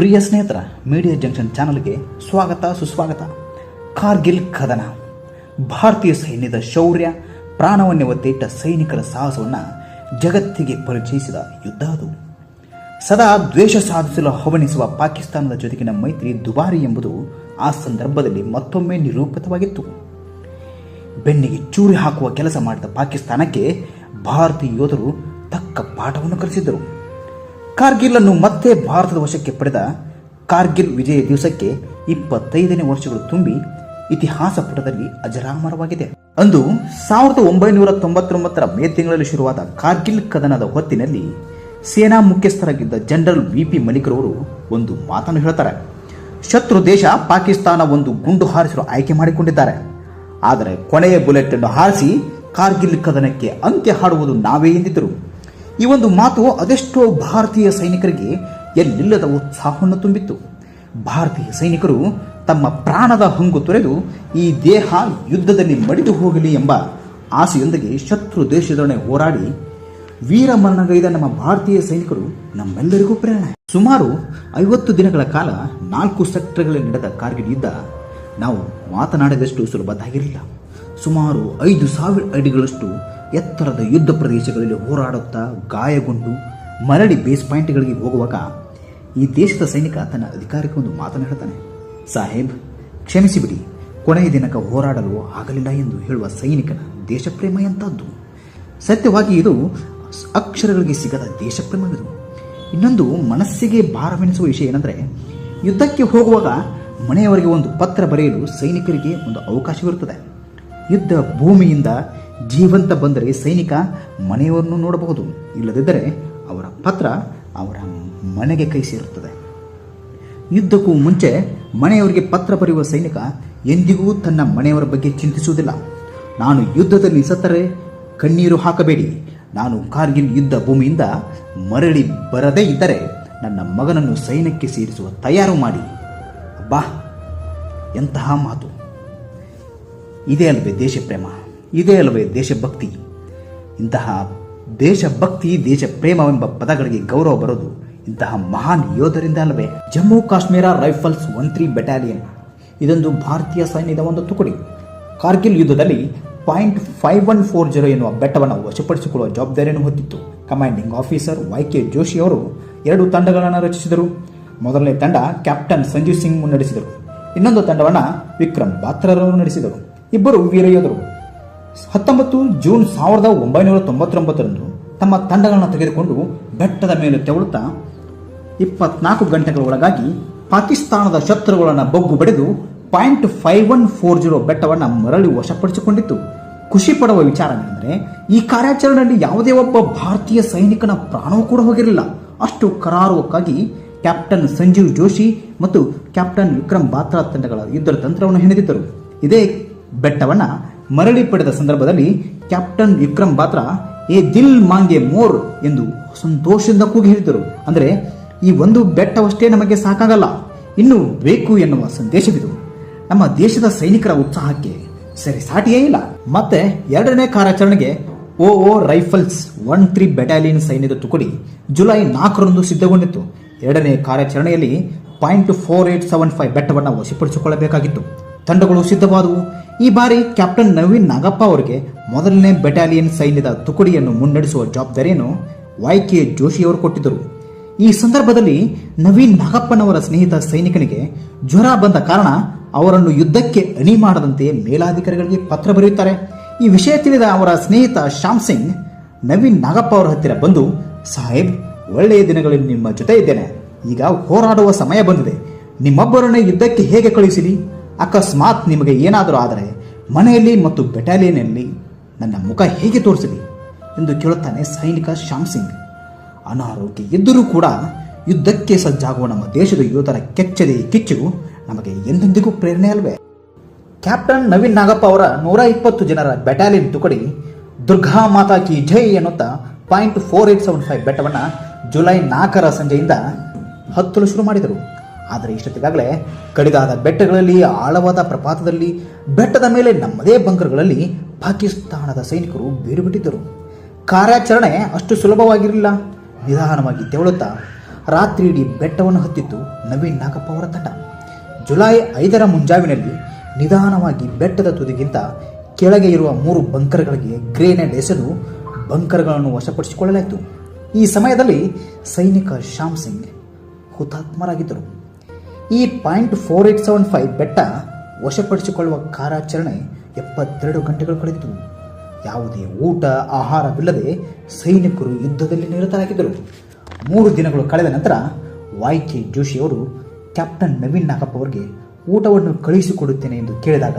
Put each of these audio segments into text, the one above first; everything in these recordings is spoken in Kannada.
ಪ್ರಿಯ ಸ್ನೇಹಿತರ ಮೀಡಿಯಾ ಜಂಕ್ಷನ್ ಚಾನಲ್ಗೆ ಸ್ವಾಗತ, ಸುಸ್ವಾಗತ. ಕಾರ್ಗಿಲ್ ಕದನ. ಭಾರತೀಯ ಸೈನ್ಯದ ಶೌರ್ಯ, ಪ್ರಾಣವನ್ನೇ ಒತ್ತಿಟ್ಟ ಸೈನಿಕರ ಸಾಹಸವನ್ನು ಜಗತ್ತಿಗೆ ಪರಿಚಯಿಸಿದ ಯುದ್ಧ ಅದು. ಸದಾ ದ್ವೇಷ ಸಾಧಿಸಲು ಹವಣಿಸುವ ಪಾಕಿಸ್ತಾನದ ಜೊತೆಗಿನ ಮೈತ್ರಿ ದುಬಾರಿ ಎಂಬುದು ಆ ಸಂದರ್ಭದಲ್ಲಿ ಮತ್ತೊಮ್ಮೆ ನಿರೂಪಿತವಾಗಿತ್ತು. ಬೆನ್ನಿಗೆ ಚೂರಿ ಹಾಕುವ ಕೆಲಸ ಮಾಡಿದ ಪಾಕಿಸ್ತಾನಕ್ಕೆ ಭಾರತೀಯ ಯೋಧರು ತಕ್ಕ ಪಾಠವನ್ನು ಕಲಿಸಿದ್ದರು. ಕಾರ್ಗಿಲ್ ಅನ್ನು ಮತ್ತೆ ಭಾರತದ ವಶಕ್ಕೆ ಪಡೆದ ಕಾರ್ಗಿಲ್ ವಿಜಯ ದಿವಸಕ್ಕೆ ಇಪ್ಪತ್ತೈದನೇ ವರ್ಷಗಳು ತುಂಬಿ ಇತಿಹಾಸ ಪುಟದಲ್ಲಿ ಅಜರಾಮರವಾಗಿದೆ. ಅಂದು ಸಾವಿರದ ಒಂಬೈನೂರ ತೊಂಬತ್ತೊಂಬತ್ತರ ಮೇ ತಿಂಗಳಲ್ಲಿ ಶುರುವಾದ ಕಾರ್ಗಿಲ್ ಕದನದ ಹೊತ್ತಿನಲ್ಲಿ ಸೇನಾ ಮುಖ್ಯಸ್ಥರಾಗಿದ್ದ ಜನರಲ್ ವಿ ಪಿ ಮಲಿಕ್ರವರು ಒಂದು ಮಾತನ್ನು ಹೇಳ್ತಾರೆ. ಶತ್ರು ದೇಶ ಪಾಕಿಸ್ತಾನ ಒಂದು ಗುಂಡು ಹಾರಿಸಲು ಆಯ್ಕೆ ಮಾಡಿಕೊಂಡಿದ್ದಾರೆ. ಆದರೆ ಕೊನೆಯ ಬುಲೆಟ್ ಅನ್ನು ಹಾರಿಸಿ ಕಾರ್ಗಿಲ್ ಕದನಕ್ಕೆ ಅಂತ್ಯ ಹಾಡುವುದು ನಾವೇ ಎಂದಿದ್ದರು. ಈ ಒಂದು ಮಾತು ಅದೆಷ್ಟೋ ಭಾರತೀಯ ಸೈನಿಕರಿಗೆ ಎಲ್ಲಿಲ್ಲದ ಉತ್ಸಾಹವನ್ನು ತುಂಬಿತ್ತು. ಭಾರತೀಯ ಸೈನಿಕರು ತಮ್ಮ ಪ್ರಾಣದ ಹಂಗು ತೊರೆದು ಈ ದೇಹ ಯುದ್ಧದಲ್ಲಿ ಮಡಿದು ಹೋಗಲಿ ಎಂಬ ಆಸೆಯೊಂದಿಗೆ ಶತ್ರು ದೇಶದೊಡನೆ ಹೋರಾಡಿ ವೀರ ಮರಣಗೈದ ನಮ್ಮ ಭಾರತೀಯ ಸೈನಿಕರು ನಮ್ಮೆಲ್ಲರಿಗೂ ಪ್ರೇರಣೆ. ಸುಮಾರು ಐವತ್ತು ದಿನಗಳ ಕಾಲ ನಾಲ್ಕು ಸೆಕ್ಟರ್ಗಳಲ್ಲಿ ನಡೆದ ಕಾರ್ಗಿಲ್ ಯುದ್ಧ ನಾವು ಮಾತನಾಡಿದಷ್ಟು ಸುಲಭದಾಗಿರಲಿಲ್ಲ. ಸುಮಾರು ಐದು ಸಾವಿರ ಅಡಿಗಳಷ್ಟು ಎತ್ತರದ ಯುದ್ಧ ಪ್ರದೇಶಗಳಲ್ಲಿ ಹೋರಾಡುತ್ತಾ ಗಾಯಗೊಂಡು ಮರಳಿ ಬೇಸ್ ಪಾಯಿಂಟ್ಗಳಿಗೆ ಹೋಗುವಾಗ ಈ ದೇಶದ ಸೈನಿಕ ತನ್ನ ಅಧಿಕಾರಕ್ಕೆ ಒಂದು ಮಾತನ್ನು ಹೇಳ್ತಾನೆ. ಸಾಹೇಬ್, ಕ್ಷಮಿಸಿಬಿಡಿ. ಕೊನೆಯ ದಿನಕ ಹೋರಾಡಲು ಆಗಲಿಲ್ಲ ಎಂದು ಹೇಳುವ ಸೈನಿಕನ ದೇಶಪ್ರೇಮ ಎಂಥದ್ದು? ಸತ್ಯವಾಗಿ ಇದು ಅಕ್ಷರಗಳಿಗೆ ಸಿಗದ ದೇಶಪ್ರೇಮವಿದು. ಇನ್ನೊಂದು ಮನಸ್ಸಿಗೆ ಭಾರವೆನಿಸುವ ವಿಷಯ ಏನಂದರೆ, ಯುದ್ಧಕ್ಕೆ ಹೋಗುವಾಗ ಮನೆಯವರಿಗೆ ಒಂದು ಪತ್ರ ಬರೆಯಲು ಸೈನಿಕರಿಗೆ ಒಂದು ಅವಕಾಶವಿರುತ್ತದೆ. ಯುದ್ಧ ಭೂಮಿಯಿಂದ ಜೀವಂತ ಬಂದರೆ ಸೈನಿಕ ಮನೆಯವರನ್ನು ನೋಡಬಹುದು. ಇಲ್ಲದಿದ್ದರೆ ಅವರ ಪತ್ರ ಅವರ ಮನೆಗೆ ಕೈ ಸೇರುತ್ತದೆ. ಯುದ್ಧಕ್ಕೂ ಮುಂಚೆ ಮನೆಯವರಿಗೆ ಪತ್ರ ಬರೆಯುವ ಸೈನಿಕ ಎಂದಿಗೂ ತನ್ನ ಮನೆಯವರ ಬಗ್ಗೆ ಚಿಂತಿಸುವುದಿಲ್ಲ. ನಾನು ಯುದ್ಧದಲ್ಲಿ ಸತ್ತರೆ ಕಣ್ಣೀರು ಹಾಕಬೇಡಿ. ನಾನು ಕಾರ್ಗಿಲ್ ಯುದ್ಧ ಭೂಮಿಯಿಂದ ಮರಳಿ ಬರದೇ ಇದ್ದರೆ ನನ್ನ ಮಗನನ್ನು ಸೈನ್ಯಕ್ಕೆ ಸೇರಿಸುವ ತಯಾರು ಮಾಡಿ. ಅಬ್ಬಾ, ಎಂತಹ ಮಾತು. ಇದೇ ಅಲ್ವೇ ದೇಶಪ್ರೇಮ. ಇದೇ ಅಲ್ವೇ ದೇಶಭಕ್ತಿ. ಇಂತಹ ದೇಶಭಕ್ತಿ ದೇಶ ಪ್ರೇಮವೆಂಬ ಪದಗಳಿಗೆ ಗೌರವ ಬರೋದು ಇಂತಹ ಮಹಾನ್ ಯೋಧರಿಂದ ಅಲ್ಲವೇ. Jammu Kashmir rifles one three battalion ಇದೊಂದು ಭಾರತೀಯ ಸೈನ್ಯದ ಒಂದು ತುಕಡಿ. ಕಾರ್ಗಿಲ್ ಯುದ್ಧದಲ್ಲಿ point five one four zero ಎನ್ನುವ ಬೆಟ್ಟವನ್ನು ವಶಪಡಿಸಿಕೊಳ್ಳುವ ಜವಾಬ್ದಾರಿಯನ್ನು ಹೊತ್ತಿತ್ತು. Commanding officer Y K Joshi ಅವರು ಎರಡು ತಂಡಗಳನ್ನು ರಚಿಸಿದರು. ಮೊದಲನೇ ತಂಡ ಕ್ಯಾಪ್ಟನ್ ಸಂಜೀವ್ ಸಿಂಗ್ ಮುನ್ನಡೆಸಿದರು. ಇನ್ನೊಂದು ತಂಡವನ್ನು ವಿಕ್ರಮ್ ಬಾತ್ರರವರು ನಡೆಸಿದರು. ಇಬ್ಬರು ವೀರ ಯೋಧರು. ಹತ್ತೊಂಬತ್ತು ಜೂನ್ ಸಾವಿರದ ಒಂಬೈನೂರ ತೊಂಬತ್ತೊಂಬತ್ತರಂದು ತಮ್ಮ ತಂಡಗಳನ್ನು ತೆಗೆದುಕೊಂಡು ಬೆಟ್ಟದ ಮೇಲೆ ತೆವಳುತ್ತಾ ಇಪ್ಪತ್ನಾಲ್ಕು ಗಂಟೆಗಳ ಒಳಗಾಗಿ ಪಾಕಿಸ್ತಾನದ ಶತ್ರುಗಳನ್ನು ಬೊಗ್ಗು ಬಡಿದು point five one four zero ಬೆಟ್ಟವನ್ನು ಮರಳಿ ವಶಪಡಿಸಿಕೊಂಡಿತ್ತು. ಖುಷಿ ಪಡುವ ವಿಚಾರವೆಂದರೆ ಈ ಕಾರ್ಯಾಚರಣೆಯಲ್ಲಿ ಯಾವುದೇ ಒಬ್ಬ ಭಾರತೀಯ ಸೈನಿಕನ ಪ್ರಾಣವೂ ಕೂಡ ಹೋಗಿರಲಿಲ್ಲ. ಅಷ್ಟು ಕರಾರುವಕ್ಕಾಗಿ ಕ್ಯಾಪ್ಟನ್ ಸಂಜೀವ್ ಜೋಶಿ ಮತ್ತು ಕ್ಯಾಪ್ಟನ್ ವಿಕ್ರಮ್ ಬಾತ್ರಾ ತಂಡಗಳ ಯುದ್ಧದ ತಂತ್ರವನ್ನು ಹೆಣೆದಿದ್ದರು. ಇದೇ ಬೆಟ್ಟವನ್ನು ಮರಳಿ ಪಡೆದ ಸಂದರ್ಭದಲ್ಲಿ ಕ್ಯಾಪ್ಟನ್ ವಿಕ್ರಮ್ ಬಾತ್ರಾ ಎ ದಿಲ್ ಮಾಂಗೆ ಮೋರ್ ಎಂದು ಸಂತೋಷದಿಂದ ಕೂಗಿ ಹೇಳಿದರು ಅಂದರೆ, ಈ ಒಂದು ಬೆಟ್ಟವಷ್ಟೇ ನಮಗೆ ಸಾಕಾಗಲ್ಲ, ಇನ್ನು ಬೇಕು ಎನ್ನುವ ಸಂದೇಶವಿದು. ನಮ್ಮ ದೇಶದ ಸೈನಿಕರ ಉತ್ಸಾಹಕ್ಕೆ ಸರಿ ಸಾಟಿಯೇ ಇಲ್ಲ. ಮತ್ತೆ ಎರಡನೇ ಕಾರ್ಯಾಚರಣೆಗೆ ಓ ಓ ರೈಫಲ್ಸ್ ಒನ್ ತ್ರೀ ಬೆಟಾಲಿಯನ್ ಸೈನ್ಯದ ತುಕಡಿ ಜುಲೈ ನಾಲ್ಕರಂದು ಸಿದ್ಧಗೊಂಡಿತ್ತು. ಎರಡನೇ ಕಾರ್ಯಾಚರಣೆಯಲ್ಲಿ point four eight seven five ಬೆಟ್ಟವನ್ನು ವಶಪಡಿಸಿಕೊಳ್ಳಬೇಕಾಗಿತ್ತು. ತಂಡಗಳು ಸಿದ್ಧವಾದವು. ಈ ಬಾರಿ ಕ್ಯಾಪ್ಟನ್ ನವೀನ್ ನಾಗಪ್ಪ ಅವರಿಗೆ ಮೊದಲನೇ ಬೆಟಾಲಿಯನ್ ಸೈನ್ಯದ ತುಕಡಿಯನ್ನು ಮುನ್ನಡೆಸುವ ಜವಾಬ್ದಾರಿಯನ್ನು ವೈ ಕೆ ಜೋಶಿಯವರು ಕೊಟ್ಟಿದ್ದರು. ಈ ಸಂದರ್ಭದಲ್ಲಿ ನವೀನ್ ನಾಗಪ್ಪನವರ ಸ್ನೇಹಿತ ಸೈನಿಕನಿಗೆ ಜ್ವರ ಬಂದ ಕಾರಣ ಅವರನ್ನು ಯುದ್ಧಕ್ಕೆ ಅಣಿ ಮಾಡದಂತೆ ಮೇಲಾಧಿಕಾರಿಗಳಿಗೆ ಪತ್ರ ಬರೆಯುತ್ತಾರೆ. ಈ ವಿಷಯ ತಿಳಿದ ಅವರ ಸ್ನೇಹಿತ ಶ್ಯಾಮ್ ಸಿಂಗ್, ನವೀನ್ ನಾಗಪ್ಪ ಅವರ ಹತ್ತಿರ ಬಂದು, ಸಾಹೇಬ್, ಒಳ್ಳೆಯ ದಿನಗಳಲ್ಲಿ ನಿಮ್ಮ ಜೊತೆ ಇದ್ದೇನೆ. ಈಗ ಹೋರಾಡುವ ಸಮಯ ಬಂದಿದೆ. ನಿಮ್ಮೊಬ್ಬರನ್ನೇ ಯುದ್ಧಕ್ಕೆ ಹೇಗೆ ಕಳುಹಿಸಲಿ ಅಕಸ್ಮಾತ್ ನಿಮಗೆ ಏನಾದರೂ ಆದರೆ ಮನೆಯಲ್ಲಿ ಮತ್ತು ಬೆಟಾಲಿಯನ್ನಲ್ಲಿ ನನ್ನ ಮುಖ ಹೇಗೆ ತೋರಿಸಲಿ ಎಂದು ಕೇಳುತ್ತಾನೆ ಸೈನಿಕ ಶ್ಯಾಮ್ ಸಿಂಗ್. ಅನಾರೋಗ್ಯ ಇದ್ದರೂ ಕೂಡ ಯುದ್ಧಕ್ಕೆ ಸಜ್ಜಾಗುವ ನಮ್ಮ ದೇಶದ ಯೋಧರ ಕೆಚ್ಚದೆ ಕಿಚ್ಚು ನಮಗೆ ಎಂದೆಂದಿಗೂ ಪ್ರೇರಣೆ ಅಲ್ವೇ? ಕ್ಯಾಪ್ಟನ್ ನವೀನ್ ನಾಗಪ್ಪ ಅವರ ನೂರ ಇಪ್ಪತ್ತು ಜನರ ಬೆಟಾಲಿಯನ್ ತುಕಡಿ ದುರ್ಗಾ ಮಾತಾ ಕಿ ಜೈ ಎನ್ನುತ್ತಾ point four eight seven five ಬೆಟ್ಟವನ್ನು ಜುಲೈ ನಾಲ್ಕರ ಸಂಜೆಯಿಂದ ಹತ್ತಲು ಶುರು ಮಾಡಿದರು. ಆದರೆ ಇಷ್ಟೊತ್ತಿಗಾಗಲೇ ಕಡಿದಾದ ಬೆಟ್ಟಗಳಲ್ಲಿ, ಆಳವಾದ ಪ್ರಪಾತದಲ್ಲಿ, ಬೆಟ್ಟದ ಮೇಲೆ ನಮ್ಮದೇ ಬಂಕರ್ಗಳಲ್ಲಿ ಪಾಕಿಸ್ತಾನದ ಸೈನಿಕರು ಬೇರುಬಿಟ್ಟಿದ್ದರು. ಕಾರ್ಯಾಚರಣೆ ಅಷ್ಟು ಸುಲಭವಾಗಿರಲಿಲ್ಲ. ನಿಧಾನವಾಗಿ ತೆವಳುತ್ತಾ ರಾತ್ರಿ ಇಡೀ ಬೆಟ್ಟವನ್ನು ಹತ್ತಿತ್ತು ನವೀನ್ ನಾಗಪ್ಪ ಅವರ ತಂಡ. ಜುಲೈ ಐದರ ಮುಂಜಾವಿನಲ್ಲಿ ನಿಧಾನವಾಗಿ ಬೆಟ್ಟದ ತುದಿಗಿಂತ ಕೆಳಗೆ ಇರುವ ಮೂರು ಬಂಕರ್ಗಳಿಗೆ ಗ್ರೇನೇಡ್ ಎಸೆದು ಬಂಕರ್ಗಳನ್ನು ವಶಪಡಿಸಿಕೊಳ್ಳಲಾಯಿತು. ಈ ಸಮಯದಲ್ಲಿ ಸೈನಿಕ ಶ್ಯಾಮ್ ಸಿಂಗ್ ಹುತಾತ್ಮರಾಗಿದ್ದರು. ಈ point four eight seven five ಬೆಟ್ಟ ವಶಪಡಿಸಿಕೊಳ್ಳುವ ಕಾರ್ಯಾಚರಣೆ ಎಪ್ಪತ್ತೆರಡು ಗಂಟೆಗಳು ಕಳೆದಿತು. ಯಾವುದೇ ಊಟ, ಆಹಾರವಿಲ್ಲದೆ ಸೈನಿಕರು ಯುದ್ಧದಲ್ಲಿ ನಿರತರಾಗಿದ್ದರು. ಮೂರು ದಿನಗಳು ಕಳೆದ ನಂತರ ವಾಯ್ ಕೆ ಜೋಶಿಯವರು ಕ್ಯಾಪ್ಟನ್ ನವೀನ್ ನಾಗಪ್ಪ ಅವರಿಗೆ ಊಟವನ್ನು ಕಳುಹಿಸಿಕೊಡುತ್ತೇನೆ ಎಂದು ಕೇಳಿದಾಗ,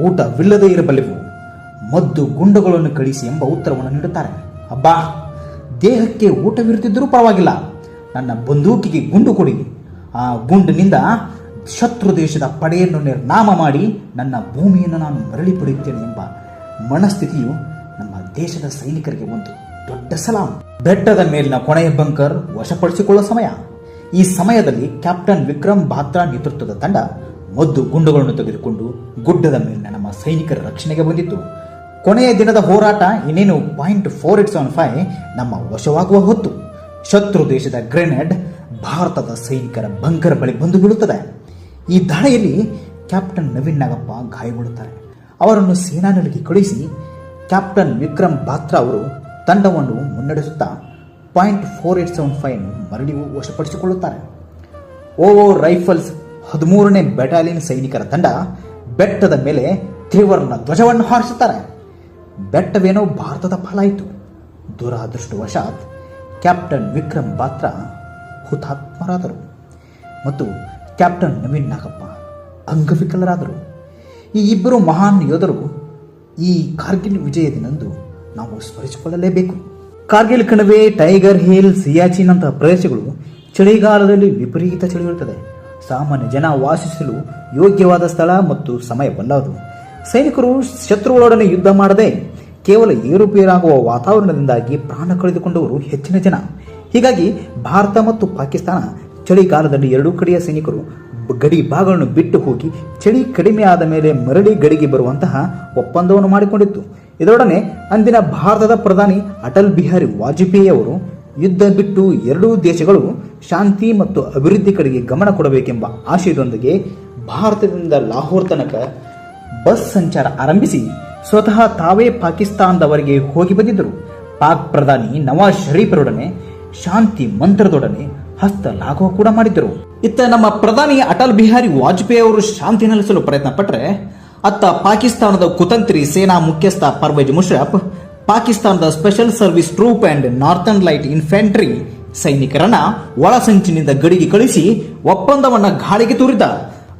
ಊಟವಿಲ್ಲದೆ ಇರಬಲ್ಲೆವು. ಮದ್ದು ಗುಂಡುಗಳನ್ನು ಕಳಿಸಿ ಎಂಬ ಉತ್ತರವನ್ನು ನೀಡುತ್ತಾರೆ. ಅಬ್ಬಾ, ದೇಹಕ್ಕೆ ಊಟವಿರುತ್ತಿದ್ದರೂ ಪರವಾಗಿಲ್ಲ. ನನ್ನ ಬಂದೂಕಿಗೆ ಗುಂಡು ಕೊಡಿ. ಆ ಗುಂಡಿನಿಂದ ಶತ್ರು ದೇಶದ ಪಡೆಯನ್ನು ನಿರ್ನಾಮ ಮಾಡಿ ನನ್ನ ಭೂಮಿಯನ್ನು ನಾನು ಮರಳಿ ಪಡೆಯುತ್ತೇನೆ ಎಂಬ ಮನಸ್ಥಿತಿಯು ನಮ್ಮ ದೇಶದ ಸೈನಿಕರಿಗೆ ಒಂದು ದೊಡ್ಡ ಸಲಾಮ್ ಬೆಟ್ಟದ ಮೇಲಿನ ಕೊನೆಯ ಬಂಕರ್ ವಶಪಡಿಸಿಕೊಳ್ಳುವ ಸಮಯ. ಈ ಸಮಯದಲ್ಲಿ ಕ್ಯಾಪ್ಟನ್ ವಿಕ್ರಮ್ ಬಾತ್ರಾ ನೇತೃತ್ವದ ತಂಡ ಮದ್ದು ಗುಂಡುಗಳನ್ನು ತೆಗೆದುಕೊಂಡು ಗುಡ್ಡದ ಮೇಲಿನ ನಮ್ಮ ಸೈನಿಕರ ರಕ್ಷಣೆಗೆ ಬಂದಿತ್ತು. ಕೊನೆಯ ದಿನದ ಹೋರಾಟ ಇನ್ನೇನು point four eight seven five ನಮ್ಮ ವಶವಾಗುವ ಹೊತ್ತು. ಶತ್ರು ದೇಶದ ಗ್ರೆನೇಡ್ ಭಾರತದ ಸೈನಿಕರ ಬಂಕರ್ ಬಳಿ ಬಂದು ಬೀಳುತ್ತದೆ. ಈ ದಾಳಿಯಲ್ಲಿ ಕ್ಯಾಪ್ಟನ್ ನವೀನ್ ನಾಗಪ್ಪ ಗಾಯಗೊಳ್ಳುತ್ತಾರೆ. ಅವರನ್ನು ಸೇನಾನೆಲೆಗೆ ಕಳುಹಿಸಿ ಕ್ಯಾಪ್ಟನ್ ವಿಕ್ರಮ್ ಬಾತ್ರಾ ಅವರು ತಂಡವನ್ನು ಮುನ್ನಡೆಸುತ್ತಾ point four eight seven five ಮರಳಿ ವಶಪಡಿಸಿಕೊಳ್ಳುತ್ತಾರೆ. ಓವೋ ರೈಫಲ್ಸ್ ಹದಿಮೂರನೇ ಬೆಟಾಲಿಯನ್ ಸೈನಿಕರ ತಂಡ ಬೆಟ್ಟದ ಮೇಲೆ ತ್ರಿವರ್ಣ ಧ್ವಜವನ್ನು ಹಾರಿಸುತ್ತಾರೆ. ಬೆಟ್ಟವೇನೋ ಭಾರತದ ಪಾಲಾಯಿತು ದುರಾದೃಷ್ಟವಶಾತ್ ಕ್ಯಾಪ್ಟನ್ ವಿಕ್ರಮ್ ಬಾತ್ರಾ ಹುತಾತ್ಮರಾದರು ಮತ್ತು ಕ್ಯಾಪ್ಟನ್ ನವೀನ್ ನಾಗಪ್ಪ ಅಂಗವಿಕಲರಾದರು. ಈ ಇಬ್ಬರು ಮಹಾನ್ ಯೋಧರು ಈ ಕಾರ್ಗಿಲ್ ವಿಜಯ ದಿನಂದು ನಾವು ಸ್ಮರಿಸಿಕೊಳ್ಳಲೇಬೇಕು. ಕಾರ್ಗಿಲ್ ಕಣಿವೆ ಟೈಗರ್ ಹಿಲ್, ಸಿಯಾಚಿನ್ ಅಂತಹ ಪ್ರದೇಶಗಳು ಚಳಿಗಾಲದಲ್ಲಿ ವಿಪರೀತ ಚಳಿ ಇರುತ್ತದೆ ಸಾಮಾನ್ಯ ಜನ ವಾಸಿಸಲು ಯೋಗ್ಯವಾದ ಸ್ಥಳ ಮತ್ತು ಸಮಯವಲ್ಲದು. ಸೈನಿಕರು ಶತ್ರುಗಳೊಡನೆ ಯುದ್ಧ ಮಾಡದೆ ಕೇವಲ ಏರುಪೇರಾಗುವ ವಾತಾವರಣದಿಂದಾಗಿ ಪ್ರಾಣ ಕಳೆದುಕೊಂಡವರು ಹೆಚ್ಚಿನ ಜನ. ಹೀಗಾಗಿ ಭಾರತ ಮತ್ತು ಪಾಕಿಸ್ತಾನ ಚಳಿಗಾಲದಲ್ಲಿ ಎರಡೂ ಕಡೆಯ ಸೈನಿಕರು ಗಡಿ ಭಾಗಗಳನ್ನು ಬಿಟ್ಟು ಹೋಗಿ ಚಳಿ ಕಡಿಮೆ ಆದ ಮೇಲೆ ಮರಳಿ ಗಡಿಗೆ ಬರುವಂತಹ ಒಪ್ಪಂದವನ್ನು ಮಾಡಿಕೊಂಡಿತ್ತು. ಇದರೊಡನೆ ಅಂದಿನ ಭಾರತದ ಪ್ರಧಾನಿ ಅಟಲ್ ಬಿಹಾರಿ ವಾಜಪೇಯಿ ಅವರು ಯುದ್ಧ ಬಿಟ್ಟು ಎರಡೂ ದೇಶಗಳು ಶಾಂತಿ ಮತ್ತು ಅಭಿವೃದ್ಧಿ ಕಡೆಗೆ ಗಮನ ಕೊಡಬೇಕೆಂಬ ಆಶಯದೊಂದಿಗೆ ಭಾರತದಿಂದ ಲಾಹೋರ್ ತನಕ ಬಸ್ ಸಂಚಾರ ಆರಂಭಿಸಿ ಸ್ವತಃ ತಾವೇ ಪಾಕಿಸ್ತಾನದವರೆಗೆ ಹೋಗಿ ಬಂದಿದ್ದರು. ಪಾಕ್ ಪ್ರಧಾನಿ ನವಾಜ್ ಶರೀಫರೊಡನೆ ಶಾಂತಿ ಮಂತ್ರದೊಡನೆ ಹಸ್ತ ಲಾಘವ ಕೂಡ ಮಾಡಿದ್ದರು. ಇತ್ತ ನಮ್ಮ ಪ್ರಧಾನಿ ಅಟಲ್ ಬಿಹಾರಿ ವಾಜಪೇಯಿ ಅವರು ಶಾಂತಿ ನೆಲೆಸಲು ಪ್ರಯತ್ನ ಪಟ್ಟರೆ ಅತ್ತ ಪಾಕಿಸ್ತಾನದ ಕುತಂತ್ರಿ ಸೇನಾ ಮುಖ್ಯಸ್ಥ ಪರ್ವೇಜ್ ಮುಷರಫ್, ಪಾಕಿಸ್ತಾನದ special service troop and northern light infantry ಸೈನಿಕರನ್ನ ಒಳಸಂಚಿನಿಂದ ಗಡಿಗೆ ಕಳಿಸಿ ಒಪ್ಪಂದವನ್ನ ಗಾಳಿಗೆ ತೂರಿದ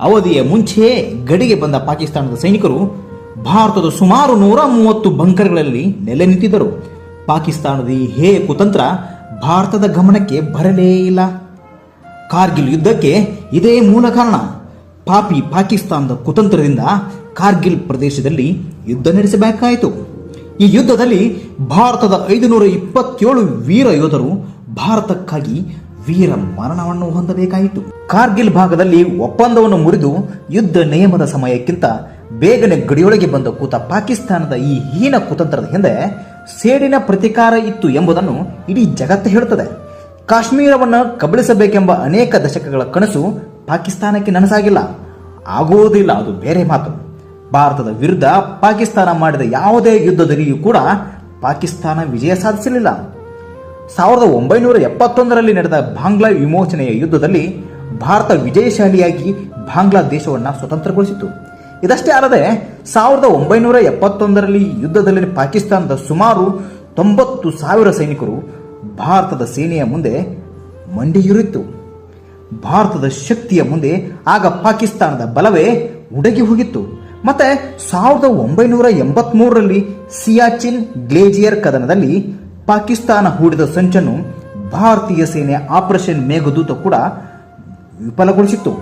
ಅವಧಿಯ ಮುಂಚೆಯೇ ಗಡಿಗೆ ಬಂದ ಪಾಕಿಸ್ತಾನದ ಸೈನಿಕರು ಭಾರತದ ಸುಮಾರು ನೂರ ಮೂವತ್ತು ಬಂಕರ್ಗಳಲ್ಲಿ ನೆಲೆ ನಿಂತಿದ್ದರು. ಪಾಕಿಸ್ತಾನದ ಈ ಹೇ ಕುತಂತ್ರ ಭಾರತದ ಗಮನಕ್ಕೆ ಬರಲೇ ಇಲ್ಲ. ಕಾರ್ಗಿಲ್ ಯುದ್ಧಕ್ಕೆ ಇದೇ ಮೂಲ ಕಾರಣ. ಪಾಪಿ ಪಾಕಿಸ್ತಾನದ ಕುತಂತ್ರದಿಂದ ಕಾರ್ಗಿಲ್ ಪ್ರದೇಶದಲ್ಲಿ ಯುದ್ಧ ನಡೆಸಬೇಕಾಯಿತು. ಈ ಯುದ್ಧದಲ್ಲಿ ಭಾರತದ ಐದುನೂರ ಇಪ್ಪತ್ತೇಳು ವೀರ ಯೋಧರು ಭಾರತಕ್ಕಾಗಿ ವೀರ ಮರಣವನ್ನು ಹೊಂದಬೇಕಾಯಿತು. ಕಾರ್ಗಿಲ್ ಭಾಗದಲ್ಲಿ ಒಪ್ಪಂದವನ್ನು ಮುರಿದು ಯುದ್ಧ ನಿಯಮದ ಸಮಯಕ್ಕಿಂತ ಬೇಗನೆ ಗಡಿಯೊಳಗೆ ಬಂದ ಕೂತ ಪಾಕಿಸ್ತಾನದ ಈ ಹೀನ ಕುತಂತ್ರದ ಹಿಂದೆ ಸೇಡಿನ ಪ್ರತಿಕಾರ ಇತ್ತು ಎಂಬುದನ್ನು ಇಡೀ ಜಗತ್ತು ಹೇಳುತ್ತದೆ. ಕಾಶ್ಮೀರವನ್ನು ಕಬಳಿಸಬೇಕೆಂಬ ಅನೇಕ ದಶಕಗಳ ಕನಸು ಪಾಕಿಸ್ತಾನಕ್ಕೆ ನನಸಾಗಿಲ್ಲ. ಆಗುವುದಿಲ್ಲ ಅದು ಬೇರೆ ಮಾತು. ಭಾರತದ ವಿರುದ್ಧ ಪಾಕಿಸ್ತಾನ ಮಾಡಿದ ಯಾವುದೇ ಯುದ್ಧದಲ್ಲಿಯೂ ಕೂಡ ಪಾಕಿಸ್ತಾನ ವಿಜಯ ಸಾಧಿಸಲಿಲ್ಲ. ಸಾವಿರದ ಒಂಬೈನೂರ ಎಪ್ಪತ್ತೊಂದರಲ್ಲಿ ನಡೆದ ಬಾಂಗ್ಲಾ ವಿಮೋಚನೆಯ ಯುದ್ಧದಲ್ಲಿ ಭಾರತ ವಿಜಯಶಾಲಿಯಾಗಿ ಬಾಂಗ್ಲಾದೇಶವನ್ನು ಸ್ವತಂತ್ರಗೊಳಿಸಿತು. ಇದಷ್ಟೇ ಅಲ್ಲದೆ ಸಾವಿರದ ಒಂಬೈನೂರ ಎಪ್ಪತ್ತೊಂದರಲ್ಲಿ ಯುದ್ಧದಲ್ಲಿ ಪಾಕಿಸ್ತಾನದ ಸುಮಾರು ತೊಂಬತ್ತು ಸಾವಿರ ಸೈನಿಕರು ಭಾರತದ ಸೇನೆಯ ಮುಂದೆ ಮಂಡಿಯುರಿತು ಭಾರತದ ಶಕ್ತಿಯ ಮುಂದೆ ಆಗ ಪಾಕಿಸ್ತಾನದ ಬಲವೇ ಉಡಗಿ ಹೋಗಿತ್ತು. ಮತ್ತೆ ಸಾವಿರದ ಒಂಬೈನೂರ ಎಂಬತ್ಮೂರರಲ್ಲಿ ಸಿಯಾಚಿನ್ ಗ್ಲೇಜಿಯರ್ ಕದನದಲ್ಲಿ ಪಾಕಿಸ್ತಾನ ಹೂಡಿದ ಸಂಚನ್ನು ಭಾರತೀಯ ಸೇನೆ ಆಪರೇಷನ್ ಮೇಘದೂತ ಕೂಡ ವಿಫಲಗೊಳಿಸಿತ್ತು.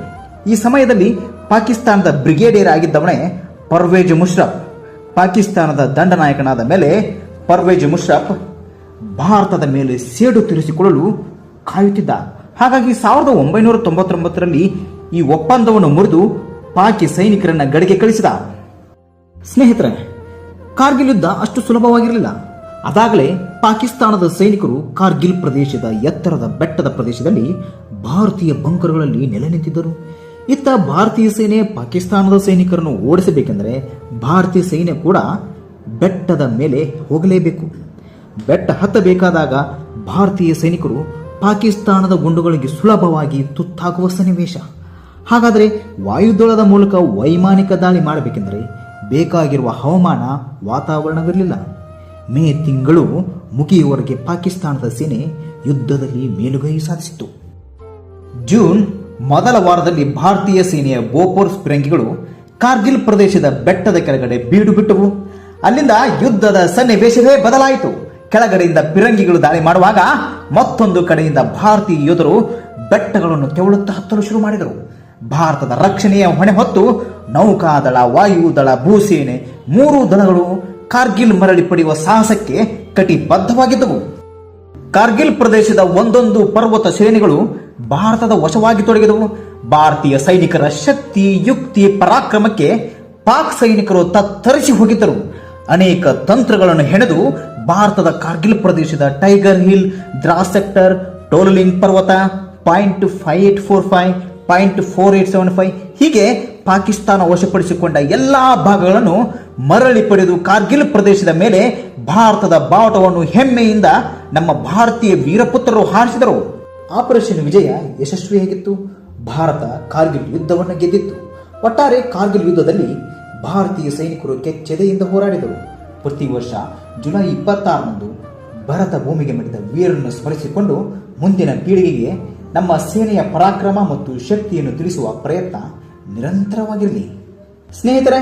ಈ ಸಮಯದಲ್ಲಿ ಪಾಕಿಸ್ತಾನದ ಬ್ರಿಗೇಡಿಯರ್ ಆಗಿದ್ದವನೇ ಪರ್ವೇಜ್ ಮುಷ್ರಫ್ ಪಾಕಿಸ್ತಾನದ ದಂಡನಾಯಕನಾದ ಮೇಲೆ ಪರ್ವೇಜ್ ಮುಷ್ರಫ್ ಭಾರತದ ಮೇಲೆ ಸೇಡು ತೀರಿಸಿಕೊಳ್ಳಲು ಕಾಯುತ್ತಿದ್ದ. ಹಾಗಾಗಿ ಸಾವಿರದ ಒಂಬೈನೂರ ತೊಂಬತ್ತೊಂಬತ್ತರಲ್ಲಿ ಈ ಒಪ್ಪಂದವನ್ನು ಮುರಿದು ಪಾಕಿ ಸೈನಿಕರನ್ನ ಗಡಿಗೆ ಕಳಿಸಿದ. ಸ್ನೇಹಿತರೆ, ಕಾರ್ಗಿಲ್ ಯುದ್ಧ ಅಷ್ಟು ಸುಲಭವಾಗಿರಲಿಲ್ಲ. ಅದಾಗಲೇ ಪಾಕಿಸ್ತಾನದ ಸೈನಿಕರು ಕಾರ್ಗಿಲ್ ಪ್ರದೇಶದ ಎತ್ತರದ ಬೆಟ್ಟದ ಪ್ರದೇಶದಲ್ಲಿ ಭಾರತೀಯ ಬಂಕರ್ಗಳಲ್ಲಿ ನೆಲೆ ನಿಂತಿದ್ದರು. ಇತ್ತ ಭಾರತೀಯ ಸೇನೆ ಪಾಕಿಸ್ತಾನದ ಸೈನಿಕರನ್ನು ಓಡಿಸಬೇಕೆಂದರೆ ಭಾರತೀಯ ಸೈನ್ಯ ಕೂಡ ಬೆಟ್ಟದ ಮೇಲೆ ಹೋಗಲೇಬೇಕು. ಬೆಟ್ಟ ಹತ್ತಬೇಕಾದಾಗ ಭಾರತೀಯ ಸೈನಿಕರು ಪಾಕಿಸ್ತಾನದ ಗುಂಡುಗಳಿಗೆ ಸುಲಭವಾಗಿ ತುತ್ತಾಗುವ ಸನ್ನಿವೇಶ. ಹಾಗಾದರೆ ವಾಯುದಳದ ಮೂಲಕ ವೈಮಾನಿಕ ದಾಳಿ ಮಾಡಬೇಕೆಂದರೆ ಬೇಕಾಗಿರುವ ಹವಾಮಾನ ವಾತಾವರಣವಿರಲಿಲ್ಲ. ಮೇ ತಿಂಗಳು ಮುಗಿಯುವವರೆಗೆ ಪಾಕಿಸ್ತಾನದ ಸೇನೆ ಯುದ್ಧದಲ್ಲಿ ಮೇಲುಗೈ ಸಾಧಿಸಿತು ಜೂನ್ ಮೊದಲ ವಾರದಲ್ಲಿ ಭಾರತೀಯ ಸೇನೆಯ ಬೋಪೋರ್ ಫಿರಂಗಿಗಳು ಕಾರ್ಗಿಲ್ ಪ್ರದೇಶದ ಬೆಟ್ಟದ ಕೆಳಗಡೆ ಬೀಡು ಬಿಟ್ಟವು. ಅಲ್ಲಿಂದ ಯುದ್ಧದ ಸನ್ನಿವೇಶವೇ ಬದಲಾಯಿತು. ಕೆಳಗಡೆಯಿಂದ ಪಿರಂಗಿಗಳು ದಾಳಿ ಮಾಡುವಾಗ ಮತ್ತೊಂದು ಕಡೆಯಿಂದ ಭಾರತೀಯ ಯೋಧರು ಬೆಟ್ಟಗಳನ್ನು ತೆವಳುತ್ತಾ ಹತ್ತಲು ಶುರು ಮಾಡಿದರು. ಭಾರತದ ರಕ್ಷಣೆಯ ಹೊಣೆ ಹೊತ್ತು ನೌಕಾದಳ, ವಾಯುದಳ, ಭೂಸೇನೆ ಮೂರು ದಳಗಳು ಕಾರ್ಗಿಲ್ ಮರಳಿ ಪಡೆಯುವ ಸಾಹಸಕ್ಕೆ ಕಟಿಬದ್ಧವಾಗಿದ್ದವು. ಕಾರ್ಗಿಲ್ ಪ್ರದೇಶದ ಒಂದೊಂದು ಪರ್ವತ ಶ್ರೇಣಿಗಳು ಭಾರತದ ವಶವಾಗಿ ತೊಡಗಿದವು ಭಾರತೀಯ ಸೈನಿಕರ ಶಕ್ತಿ, ಯುಕ್ತಿ, ಪರಾಕ್ರಮಕ್ಕೆ ಪಾಕ್ ಸೈನಿಕರು ತತ್ತರಿಸಿ ಹೋಗಿದ್ದರು. ಅನೇಕ ತಂತ್ರಗಳನ್ನು ಹೆಣೆದು ಭಾರತದ ಕಾರ್ಗಿಲ್ ಪ್ರದೇಶದ tiger hill, Dras sector, Tololing ಪರ್ವತ, point five eight four five, point four eight seven five, ಹೀಗೆ ಪಾಕಿಸ್ತಾನ ವಶಪಡಿಸಿಕೊಂಡ ಎಲ್ಲಾ ಭಾಗಗಳನ್ನು ಮರಳಿ ಪಡೆದು ಕಾರ್ಗಿಲ್ ಪ್ರದೇಶದ ಮೇಲೆ ಭಾರತದ ಬಾವುಟವನ್ನು ಹೆಮ್ಮೆಯಿಂದ ನಮ್ಮ ಭಾರತೀಯ ವೀರಪುತ್ರರು ಹಾರಿಸಿದರು. ಆಪರೇಷನ್ ವಿಜಯ ಯಶಸ್ವಿಯಾಗಿತ್ತು ಭಾರತ ಕಾರ್ಗಿಲ್ ಯುದ್ಧವನ್ನು ಗೆದ್ದಿತ್ತು. ಒಟ್ಟಾರೆ ಕಾರ್ಗಿಲ್ ಯುದ್ಧದಲ್ಲಿ ಭಾರತೀಯ ಸೈನಿಕರು ಕೆಚ್ಚೆದೆಯಿಂದ ಹೋರಾಡಿದರು. ಪ್ರತಿ ವರ್ಷ ಜುಲೈ ಇಪ್ಪತ್ತಾರರಂದು ಭರತ ಭೂಮಿಗೆ ಮಡಿದ ವೀರರನ್ನು ಸ್ಮರಿಸಿಕೊಂಡು ಮುಂದಿನ ಪೀಳಿಗೆಗೆ ನಮ್ಮ ಸೇನೆಯ ಪರಾಕ್ರಮ ಮತ್ತು ಶಕ್ತಿಯನ್ನು ತಿಳಿಸುವ ಪ್ರಯತ್ನ ನಿರಂತರವಾಗಿರಲಿ. ಸ್ನೇಹಿತರೆ,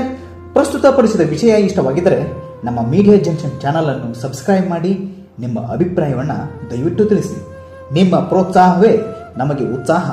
ಪ್ರಸ್ತುತಪಡಿಸಿದ ವಿಷಯ ಇಷ್ಟವಾಗಿದ್ದರೆ ನಮ್ಮ ಮೀಡಿಯಾ ಜಂಕ್ಷನ್ ಚಾನಲನ್ನು ಸಬ್ಸ್ಕ್ರೈಬ್ ಮಾಡಿ ನಿಮ್ಮ ಅಭಿಪ್ರಾಯವನ್ನು ದಯವಿಟ್ಟು ತಿಳಿಸಿ. ನಿಮ್ಮ ಪ್ರೋತ್ಸಾಹವೇ ನಮಗೆ ಉತ್ಸಾಹ.